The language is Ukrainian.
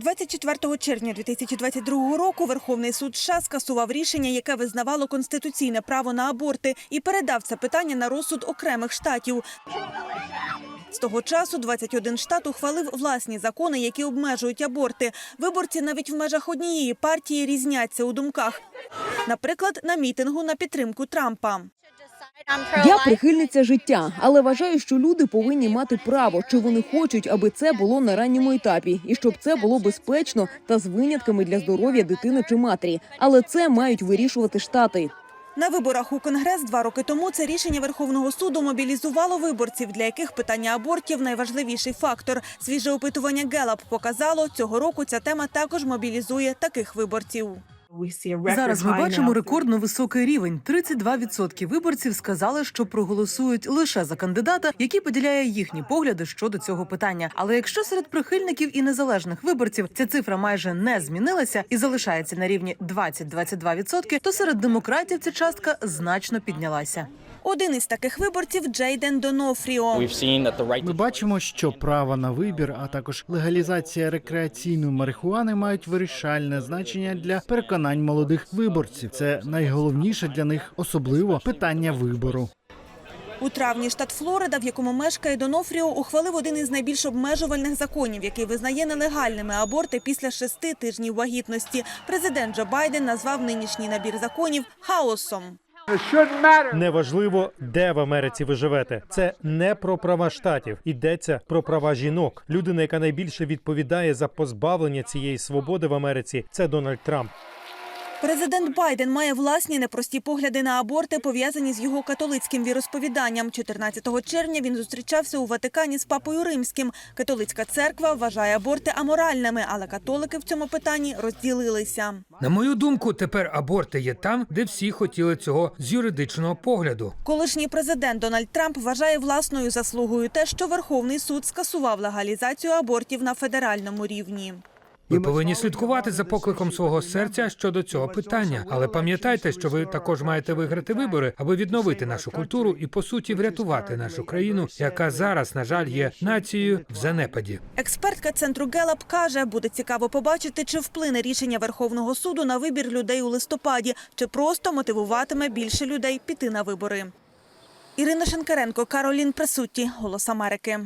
24 червня 2022 року Верховний суд США скасував рішення, яке визнавало конституційне право на аборти, і передав це питання на розсуд окремих штатів. З того часу 21 штат ухвалив власні закони, які обмежують аборти. Виборці навіть в межах однієї партії різняться у думках. Наприклад, на мітингу на підтримку Трампа. Я прихильниця життя, але вважаю, що люди повинні мати право, чи вони хочуть, аби це було на ранньому етапі, і щоб це було безпечно та з винятками для здоров'я дитини чи матері. Але це мають вирішувати штати. На виборах у Конгрес два роки тому це рішення Верховного суду мобілізувало виборців, для яких питання абортів найважливіший фактор. Свіже опитування Гелап показало, цього року ця тема також мобілізує таких виборців. Зараз ми бачимо рекордно високий рівень. 32% виборців сказали, що проголосують лише за кандидата, який поділяє їхні погляди щодо цього питання. Але якщо серед прихильників і незалежних виборців ця цифра майже не змінилася і залишається на рівні 20-22%, то серед демократів ця частка значно піднялася. Один із таких виборців Джейден Донофріо. Ми бачимо, що право на вибір, а також легалізація рекреаційної марихуани мають вирішальне значення для переконань молодих виборців. Це найголовніше для них, особливо питання вибору. У травні штат Флорида, в якому мешкає Донофріо, ухвалив один із найбільш обмежувальних законів, який визнає нелегальними аборти після шести тижнів вагітності. Президент Джо Байден назвав нинішній набір законів хаосом. Неважливо, де в Америці ви живете. Це не про права штатів. Йдеться про права жінок. Людина, яка найбільше відповідає за позбавлення цієї свободи в Америці, це Дональд Трамп. Президент Байден має власні непрості погляди на аборти, пов'язані з його католицьким віросповіданням. 14 червня він зустрічався у Ватикані з папою римським. Католицька церква вважає аборти аморальними, але католики в цьому питанні розділилися. На мою думку, тепер аборти є там, де всі хотіли цього з юридичного погляду. Колишній президент Дональд Трамп вважає власною заслугою те, що Верховний суд скасував легалізацію абортів на федеральному рівні. Ви повинні слідкувати за покликом свого серця щодо цього питання, але пам'ятайте, що ви також маєте виграти вибори, аби відновити нашу культуру і по суті врятувати нашу країну, яка зараз, на жаль, є нацією в занепаді. Експертка центру Гелап каже, буде цікаво побачити, чи вплине рішення Верховного суду на вибір людей у листопаді, чи просто мотивуватиме більше людей піти на вибори. Ірина Шенкаренко, Каролін Пресутті, Голос Америки.